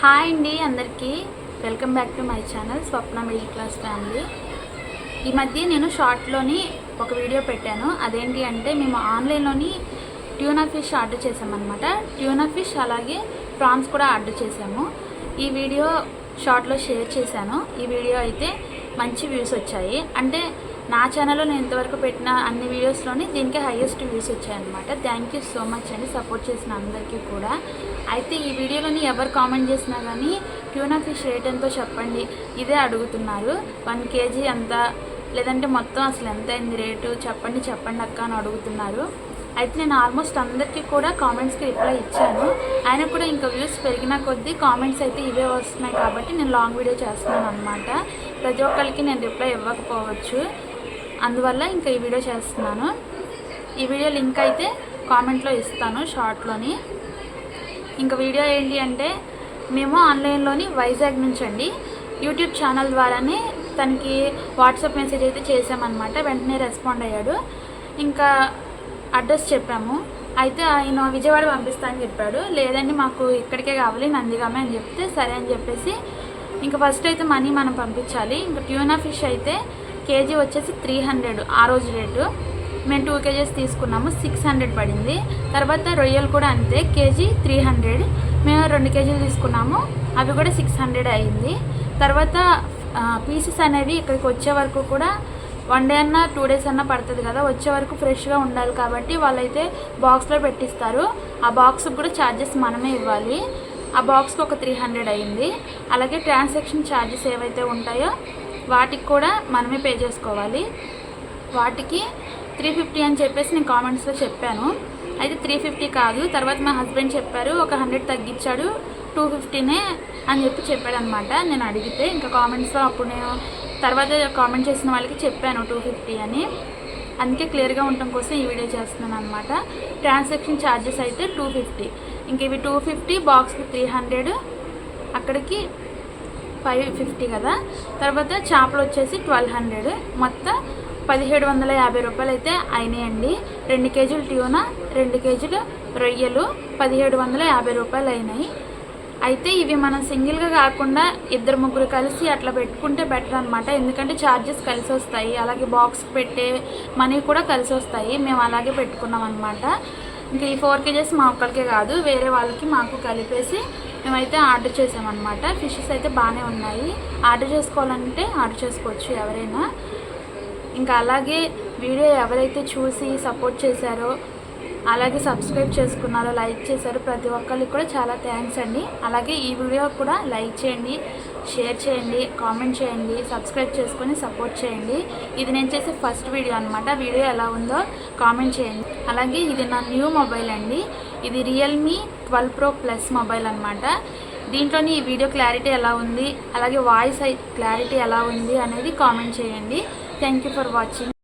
Hi అండి అందరికీ. Welcome back to my channel Swapna middle class family. ఈ మధ్య నేను షార్ట్లోని ఒక వీడియో పెట్టాను. అదేంటి అంటే మేము ఆన్లైన్లోని ట్యూనా ఫిష్ ఆర్డర్ చేసామన్నమాట. ట్యూనా ఫిష్ అలాగే ప్రాన్స్ కూడా ఆర్డర్ చేసాము. ఈ వీడియో షార్ట్లో షేర్ చేశాను. ఈ వీడియో అయితే మంచి వ్యూస్ వచ్చాయి. అంటే నా ఛానల్లో నేను ఇంతవరకు పెట్టిన అన్ని వీడియోస్లోని దీనికి హైయెస్ట్ వ్యూస్ వచ్చాయన్నమాట. థ్యాంక్ యూ సో మచ్ అండి. సపోర్ట్ చేసిన అందరికీ కూడా. అయితే ఈ వీడియోలోని ఎవరు కామెంట్ చేసినా కానీ ట్యూనా ఫిష్ రేట్ ఎంతో చెప్పండి. ఇదే అడుగుతున్నారు. వన్ కేజీ ఎంత? లేదంటే మొత్తం అసలు ఎంత అయింది రేటు చెప్పండి చెప్పండి అక్క అని అడుగుతున్నారు. అయితే నేను ఆల్మోస్ట్ అందరికీ కూడా కామెంట్స్కి రిప్లై ఇచ్చాను. ఆయన కూడా ఇంకా వ్యూస్ పెరిగిన కొద్దీ కామెంట్స్ అయితే ఇవే వస్తున్నాయి కాబట్టి నేను లాంగ్ వీడియో చేస్తున్నాను అనమాట ప్రతి ఒక్కరికి నేను రిప్లై ఇవ్వకపోవచ్చు. అందువల్ల ఇంకా ఈ వీడియో చేస్తున్నాను. ఈ వీడియో లింక్ అయితే కామెంట్లో ఇస్తాను షార్ట్లోని. ఇంకా వీడియో ఏంటి అంటే మేము ఆన్లైన్లోని వైజాగ్ నుంచి అండి యూట్యూబ్ ఛానల్ ద్వారానే తనకి వాట్సాప్ మెసేజ్ అయితే చేసామన్నమాట వెంటనే రెస్పాండ్ అయ్యాడు. ఇంకా అడ్రస్ చెప్పాము. అయితే ఆయన విజయవాడ పంపిస్తా అని చెప్పాడు. లేదండి మాకు ఇక్కడికే కావాలి నందిగామే అని చెప్తే సరే అని చెప్పేసి ఇంకా ఫస్ట్ అయితే మనీ మనం పంపించాలి. ఇంకా ట్యూనా ఫిష్ అయితే కేజీ వచ్చేసి త్రీ హండ్రెడ్ ఆ రోజు రేటు మేము టూ కేజీస్ తీసుకున్నాము సిక్స్ హండ్రెడ్ పడింది. తర్వాత రొయ్యలు కూడా అంతే కేజీ త్రీ హండ్రెడ్ మేము రెండు కేజీలు తీసుకున్నాము అవి కూడా సిక్స్ హండ్రెడ్ అయింది. తర్వాత పీసెస్ అనేవి ఇక్కడికి వచ్చే వరకు కూడా వన్ డే అన్నా టూ డేస్ అన్నా పడుతుంది కదా వచ్చే వరకు ఫ్రెష్గా ఉండాలి కాబట్టి వాళ్ళైతే బాక్స్లో పెట్టిస్తారు. ఆ బాక్స్కి కూడా ఛార్జెస్ మనమే ఇవ్వాలి. ఆ బాక్స్కి ఒక త్రీ హండ్రెడ్ అయింది. అలాగే ట్రాన్సాక్షన్ ఛార్జెస్ ఏవైతే ఉంటాయో వాటికి కూడా మనమే పే చేసుకోవాలి. వాటికి త్రీ ఫిఫ్టీ అని చెప్పేసి నేను కామెంట్స్లో చెప్పాను. అయితే త్రీ ఫిఫ్టీ కాదు తర్వాత మా హస్బెండ్ చెప్పారు ఒక హండ్రెడ్ తగ్గించాడు టూ ఫిఫ్టీనే అని చెప్పి చెప్పాడు అనమాట నేను అడిగితే ఇంకా కామెంట్స్లో అప్పుడు నేను తర్వాత కామెంట్ చేసిన వాళ్ళకి చెప్పాను టూ ఫిఫ్టీ అని. అందుకే క్లియర్గా ఉండటం కోసం ఈ వీడియో చేస్తున్నాను అనమాట ట్రాన్సాక్షన్ ఛార్జెస్ అయితే టూ ఫిఫ్టీ ఇంక ఇవి టూ ఫిఫ్టీ బాక్స్కి త్రీ హండ్రెడ్ అక్కడికి ఫైవ్ ఫిఫ్టీ కదా. తర్వాత చేపలు వచ్చేసి ట్వెల్వ్ హండ్రెడ్. మొత్తం పదిహేడు వందల యాభై రూపాయలు అయితే అయినాయండి. రెండు కేజీలు ట్యూనా రెండు కేజీలు రొయ్యలు పదిహేడు వందల యాభై రూపాయలు అయినాయి. అయితే ఇవి మనం సింగిల్గా కాకుండా ఇద్దరు ముగ్గురు కలిసి అట్లా పెట్టుకుంటే బెటర్ అనమాట ఎందుకంటే ఛార్జెస్ కలిసి వస్తాయి. అలాగే బాక్స్ పెట్టే మనీ కూడా కలిసి వస్తాయి. మేము అలాగే పెట్టుకున్నాం అనమాట ఇంకా ఈ ఫోర్ కేజెస్ మా ఒక్కరికే కాదు వేరే వాళ్ళకి మాకు కలిపేసి మేమైతే ఆర్డర్ చేసామన్నమాట. ఫిషెస్ అయితే బాగానే ఉన్నాయి. ఆర్డర్ చేసుకోవాలంటే ఆర్డర్ చేసుకోవచ్చు ఎవరైనా. ఇంకా అలాగే వీడియో ఎవరైతే చూసి సపోర్ట్ చేశారో అలాగే సబ్స్క్రైబ్ చేసుకున్నారో లైక్ చేశారో ప్రతి ఒక్కరికి కూడా చాలా థ్యాంక్స్ అండి. అలాగే ఈ వీడియో కూడా లైక్ చేయండి షేర్ చేయండి కామెంట్ చేయండి సబ్స్క్రైబ్ చేసుకొని సపోర్ట్ చేయండి. ఇది నేను చేసే ఫస్ట్ వీడియో అనమాట వీడియో ఎలా ఉందో కామెంట్ చేయండి. అలాగే ఇది నా న్యూ మొబైల్ అండి. ఇది Realme twelve pro plus mobile అనమాట దీంట్లోని ఈ వీడియో క్లారిటీ ఎలా ఉంది? అలాగే వాయిస్ క్లారిటీ ఎలా ఉంది అనేది కామెంట్ చేయండి. Thank you for watching.